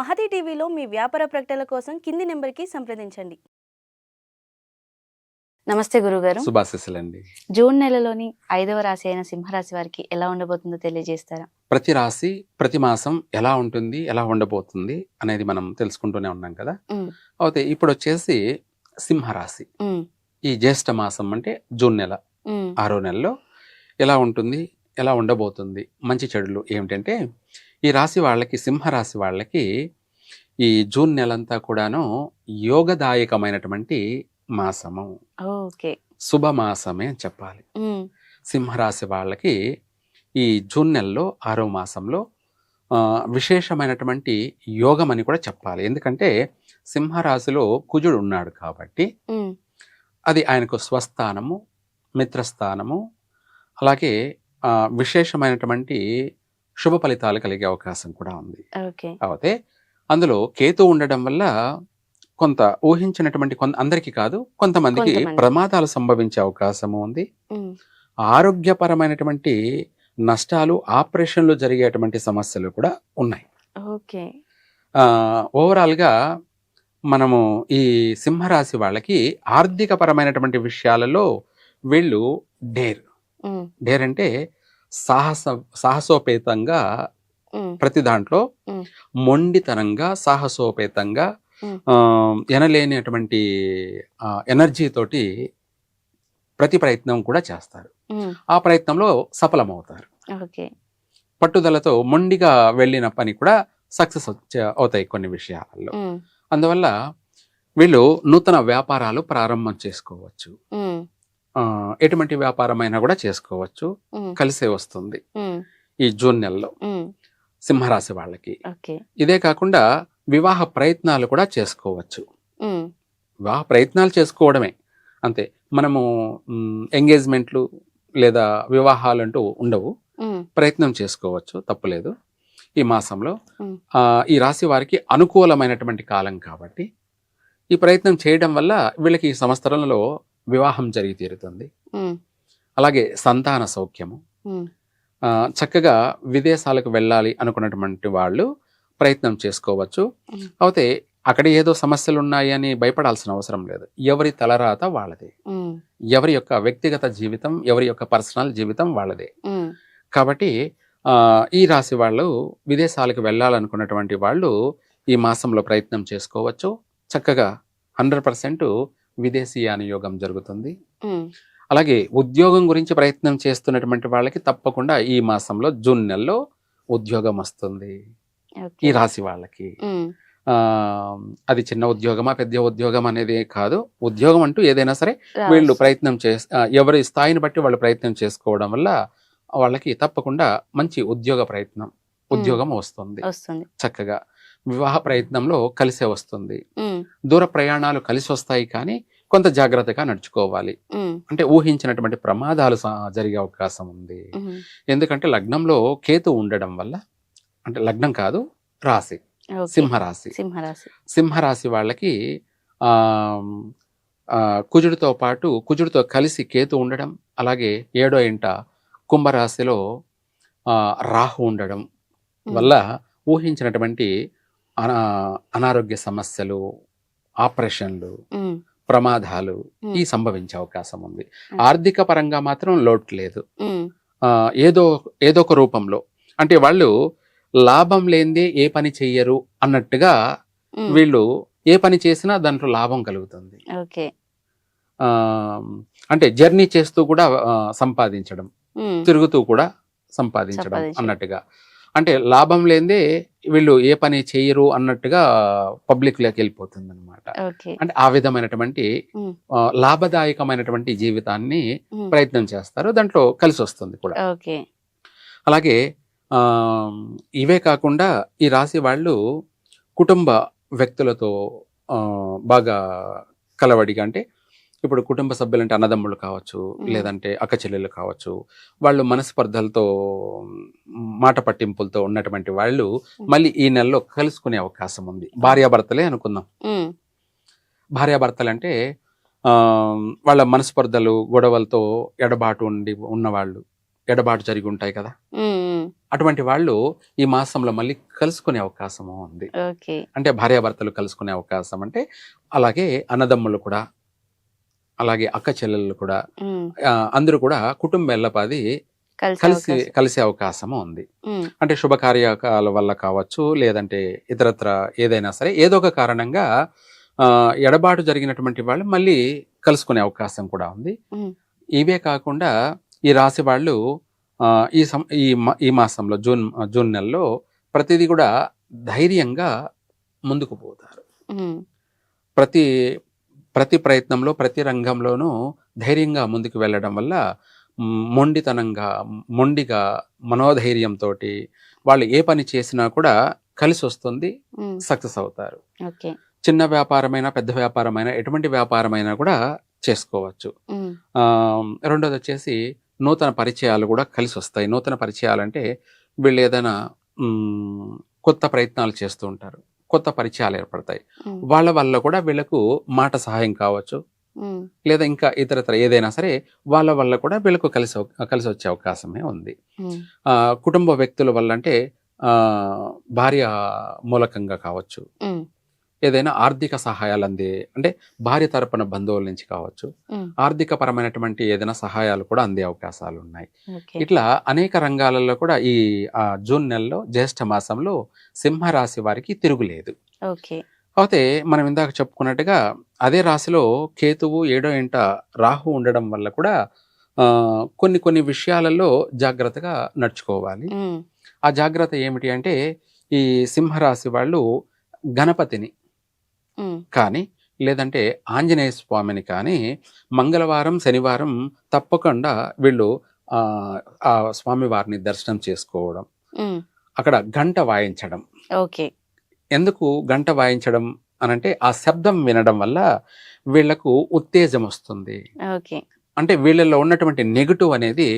మహతి టీవీలో మీ వ్యాపార ప్రకటనల కోసం కింది నెంబర్కి సంప్రదించండి. నమస్తే గురుగారు. శుభాశిస్సులండి. జూన్ నెలలోని ఐదవ రాశి అయిన సింహరాశి వారికి ఎలా ఉండబోతుందో తెలియజేస్తారా? ప్రతి రాశి ప్రతి మాసం ఎలా ఉంటుంది ఎలా ఉండబోతుంది అనేది మనం తెలుసుకుంటూనే ఉన్నాం కదా? అయితే ఇప్పుడు వచ్చేసి సింహరాశి. ఈ జ్యేష్ఠ మాసం అంటే జూన్ నెల. ఆరో నెలలో ఎలా ఉంటుంది ఎలా ఉండబోతుంది మంచి చెడులు ఏమిటంటే ఈ రాశి వాళ్ళకి సింహరాశి వాళ్ళకి ఈ జూన్ నెలంతా కూడాను యోగదాయకమైనటువంటి మాసము. ఓకే. శుభమాసమే అని చెప్పాలి. సింహరాశి వాళ్ళకి ఈ జూన్ నెలలో ఆరో మాసంలో విశేషమైనటువంటి యోగం అని కూడా చెప్పాలి. ఎందుకంటే సింహరాశిలో కుజుడు ఉన్నాడు కాబట్టి అది ఆయనకు స్వస్థానము మిత్రస్థానము అలాగే విశేషమైనటువంటి శుభ ఫలితాలు కలిగే అవకాశం కూడా ఉంది. ఓకే. కాకపోతే అందులో కేతు ఉండడం వల్ల కొంత ఊహించినటువంటి కొంత అందరికీ కాదు కొంతమందికి కొంతమంది. ప్రమాదాలు సంభవించే అవకాశము ఉంది. ఆరోగ్యపరమైనటువంటి నష్టాలు ఆపరేషన్లు జరిగేటువంటి సమస్యలు కూడా ఉన్నాయి. ఓకే. ఓవరాల్గా మనము ఈ సింహరాశి వాళ్ళకి ఆర్థిక పరమైనటువంటి విషయాలలో వీళ్ళు డేర్. డేర్ అంటే సాహస సాహసోపేతంగా ప్రతి దాంట్లో. మొండితనంగా సాహసోపేతంగా ఎనలేనటువంటి ఎనర్జీ తోటి ప్రతి ప్రయత్నం కూడా చేస్తారు. ఆ ప్రయత్నంలో సఫలమవుతారు. ఓకే. పట్టుదలతో మొండిగా వెళ్ళిన పని కూడా సక్సెస్ అవుతాయి కొన్ని విషయాల్లో. అందువల్ల వీళ్ళు నూతన వ్యాపారాలు ప్రారంభం చేసుకోవచ్చు. ఎటువంటి వ్యాపారమైనా కూడా చేసుకోవచ్చు. కలిసే వస్తుంది. ఈ జూన్ నెలలో. సింహరాశి వాళ్ళకి. ఇదే కాకుండా వివాహ ప్రయత్నాలు కూడా చేసుకోవచ్చు. వివాహ ప్రయత్నాలు చేసుకోవడమే. అంతే. మనము ఎంగేజ్మెంట్లు లేదా వివాహాలు అంటూ ఉండవు. ప్రయత్నం చేసుకోవచ్చు. తప్పులేదు. ఈ మాసంలో. ఈ రాశి వారికి అనుకూలమైనటువంటి కాలం కాబట్టి ఈ ప్రయత్నం చేయడం వల్ల వీళ్ళకి ఈ సంవత్సరంలో వివాహం జరిగి తీరుతుంది. అలాగే సంతాన సౌఖ్యము. చక్కగా విదేశాలకు వెళ్ళాలి అనుకున్నటువంటి వాళ్ళు ప్రయత్నం చేసుకోవచ్చు. అయితే అక్కడ ఏదో సమస్యలు ఉన్నాయి అని భయపడాల్సిన అవసరం లేదు. ఎవరి తలరాత వాళ్ళదే. ఎవరి యొక్క వ్యక్తిగత జీవితం ఎవరి యొక్క పర్సనల్ జీవితం వాళ్ళదే. కాబట్టి ఈ రాశి వాళ్ళు విదేశాలకు వెళ్ళాలనుకున్నటువంటి వాళ్ళు ఈ మాసంలో ప్రయత్నం చేసుకోవచ్చు. చక్కగా హండ్రెడ్ పర్సెంట్ విదేశీయాన యోగం జరుగుతుంది. అలాగే ఉద్యోగం గురించి ప్రయత్నం చేస్తున్నటువంటి వాళ్ళకి తప్పకుండా ఈ మాసంలో జూన్ నెలలో ఉద్యోగం వస్తుంది. ఈ రాశి వాళ్ళకి. అది చిన్న ఉద్యోగమా పెద్ద ఉద్యోగం అనేది కాదు. ఉద్యోగం అంటూ ఏదైనా సరే వీళ్ళు. ప్రయత్నం చే ఎవరి స్థాయిని బట్టి వాళ్ళు ప్రయత్నం చేసుకోవడం వల్ల వాళ్ళకి తప్పకుండా మంచి ఉద్యోగ ప్రయత్నం ఉద్యోగం వస్తుంది. చక్కగా. వివాహ ప్రయత్నంలో కలిసే వస్తుంది. దూర ప్రయాణాలు కలిసి వస్తాయి కానీ కొంత జాగ్రత్తగా నడుచుకోవాలి. అంటే ఊహించినటువంటి ప్రమాదాలు జరిగే అవకాశం ఉంది. ఎందుకంటే లగ్నంలో కేతు ఉండడం వల్ల అంటే లగ్నం కాదు రాశి. సింహరాశి. సింహరాశి. సింహరాశి వాళ్ళకి కుజుడితో పాటు కుజుడితో కలిసి కేతు ఉండడం అలాగే ఏడో ఇంట కుంభరాశిలో రాహు ఉండడం వల్ల ఊహించినటువంటి అనారోగ్య సమస్యలు ఆపరేషన్లు ప్రమాదాలు ఈ సంభవించే అవకాశం ఉంది. ఆర్థిక పరంగా మాత్రం లోటు లేదు. ఏదో ఏదో ఒక రూపంలో. అంటే వాళ్ళు లాభం లేనిదే ఏ పని చెయ్యరు అన్నట్టుగా వీళ్ళు ఏ పని చేసినా దాంట్లో లాభం కలుగుతుంది. అంటే జర్నీ చేస్తూ కూడా సంపాదించడం. తిరుగుతూ కూడా సంపాదించడం. అన్నట్టుగా. అంటే లాభం లేనిదే వీళ్ళు ఏ పని చేయరు అన్నట్టుగా పబ్లిక్లోకి వెళ్ళిపోతుంది అనమాట అంటే ఆ విధమైనటువంటి లాభదాయకమైనటువంటి జీవితాన్ని ప్రయత్నం చేస్తారు. దాంట్లో కలిసి వస్తుంది కూడా. అలాగే ఆ, ఇవే కాకుండా ఈ రాశి వాళ్ళు కుటుంబ వ్యక్తులతో బాగా కలవడిగా అంటే ఇప్పుడు కుటుంబ సభ్యులు అంటే అన్నదమ్ముళ్ళు కావచ్చు లేదంటే అక్క చెల్లెళ్ళు కావచ్చు వాళ్ళు మనస్పర్ధలతో మాట పట్టింపులతో ఉన్నటువంటి వాళ్ళు మళ్ళీ ఈ నెలలో కలుసుకునే అవకాశం ఉంది. భార్యాభర్తలే అనుకుందాం. భార్యాభర్తలు అంటే ఆ, వాళ్ళ మనస్పర్ధలు గొడవలతో ఎడబాటు ఉండి ఉన్నవాళ్ళు ఎడబాటు జరిగి ఉంటాయి కదా. అటువంటి వాళ్ళు ఈ మాసంలో మళ్ళీ కలుసుకునే అవకాశము ఉంది. అంటే భార్యాభర్తలు కలుసుకునే అవకాశం అంటే అలాగే అన్నదమ్ములు కూడా అలాగే అక్క చెల్లెళ్ళు కూడా అందరూ కూడా కుటుంబ ఎల్లపాది కలిసి కలిసి అవకాశం. ఉంది. అంటే శుభకార్యకాల వల్ల కావచ్చు లేదంటే ఇతరత్ర ఏదైనా సరే ఏదో ఒక కారణంగా ఎడబాటు జరిగినటువంటి వాళ్ళు మళ్ళీ కలుసుకునే అవకాశం కూడా ఉంది. ఇవే కాకుండా ఈ రాశి వాళ్ళు ఈ సం ఈ ఈ మాసంలో జూన్ జూన్ నెలలో ప్రతిదీ కూడా ధైర్యంగా ముందుకు పోతారు. ప్రతి ప్రతి ప్రయత్నంలో ప్రతి రంగంలోనూ ధైర్యంగా ముందుకు వెళ్ళడం వల్ల మొండితనంగా మొండిగా మనోధైర్యంతో వాళ్ళు ఏ పని చేసినా కూడా కలిసి వస్తుంది. సక్సెస్ అవుతారు. చిన్న వ్యాపారమైనా పెద్ద వ్యాపారమైనా ఎటువంటి వ్యాపారమైనా కూడా చేసుకోవచ్చు. రెండోది వచ్చేసి నూతన పరిచయాలు కూడా కలిసి వస్తాయి. నూతన పరిచయాలు అంటే వీళ్ళు ఏదైనా కొత్త ప్రయత్నాలు చేస్తూ ఉంటారు. కొత్త పరిచయాలు ఏర్పడతాయి. వాళ్ళ వల్ల కూడా వీళ్ళకు మాట సహాయం కావచ్చు. లేదా ఇంకా ఇతరతర ఏదైనా సరే వాళ్ళ వల్ల కూడా వీళ్ళకు కలిసి కలిసి వచ్చే అవకాశమే ఉంది. కుటుంబ వ్యక్తుల వల్ల అంటే ఆ, భార్య మూలకంగా కావచ్చు. ఏదైనా ఆర్థిక సహాయాలు అందే అంటే భార్య తరపున బంధువుల నుంచి కావచ్చు. ఆర్థిక పరమైనటువంటి ఏదైనా సహాయాలు కూడా అందే అవకాశాలు ఉన్నాయి ఇట్లా అనేక రంగాలలో కూడా ఈ ఆ, జూన్ నెలలో జ్యేష్ఠ మాసంలో సింహరాశి వారికి తిరుగులేదు. ఓకే. అయితే మనం ఇందాక చెప్పుకున్నట్టుగా అదే రాశిలో కేతువు ఏడో ఇంట రాహు ఉండడం వల్ల కూడా కొన్ని కొన్ని విషయాలలో జాగ్రత్తగా నడుచుకోవాలి. ఆ జాగ్రత్త ఏమిటి అంటే ఈ సింహరాశి వాళ్ళు గణపతిని కానీ లేదంటే ఆంజనేయ స్వామిని కానీ మంగళవారం శనివారం తప్పకుండా వీళ్ళు ఆ, ఆ స్వామివారిని దర్శనం చేసుకోవడం. అక్కడ గంట వాయించడం. ఓకే. ఎందుకు గంట వాయించడం అనంటే ఆ శబ్దం వినడం వల్ల వీళ్ళకు ఉత్తేజం వస్తుంది. అంటే వీళ్ళలో ఉన్నటువంటి నెగటివ్ అనేది.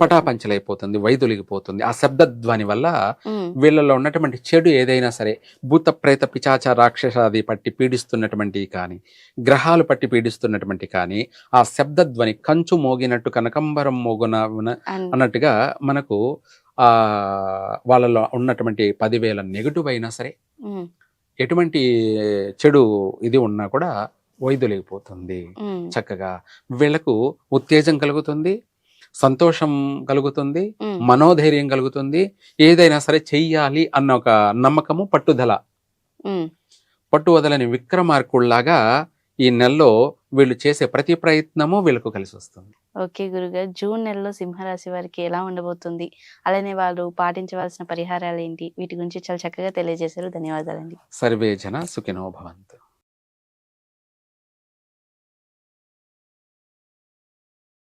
పటాపంచలైపోతుంది వైదొలిగిపోతుంది. ఆ శబ్దధ్వని వల్ల ఉమ్, వీళ్ళలో ఉన్నటువంటి చెడు ఏదైనా సరే భూత ప్రేత పిచాచ రాక్షసాది పట్టి పీడిస్తున్నటువంటి కానీ గ్రహాలు పట్టి పీడిస్తున్నటువంటి కానీ ఆ శబ్దధ్వని కంచు మోగినట్టు కనకంబరం మోగున అన్- అన్నట్టుగా మనకు ఆ వాళ్ళలో ఉన్నటువంటి పదివేల నెగటివ్ అయినా సరే ఎటువంటి చెడు ఇది ఉన్నా కూడా వైదొలిగిపోతుంది. చక్కగా వీళ్ళకు ఉత్తేజం కలుగుతుంది సంతోషం కలుగుతుంది. మనోధైర్యం కలుగుతుంది ఏదైనా సరే చెయ్యాలి అన్న ఒక నమ్మకము పట్టుదల. పట్టు వదలని విక్రమార్కుల్లాగా ఈ నెలలో వీళ్ళు చేసే ప్రతి ప్రయత్నము వీళ్ళకు కలిసి వస్తుంది. ఓకే గురుగారు జూన్ నెలలో సింహరాశి వారికి ఎలా ఉండబోతుంది? అలానే వాళ్ళు పాటించవలసిన పరిహారాలు ఏంటి? వీటి గురించి చాలా చక్కగా తెలియజేశారు. ధన్యవాదాలండి. సర్వే జన సుఖినో భవంతు.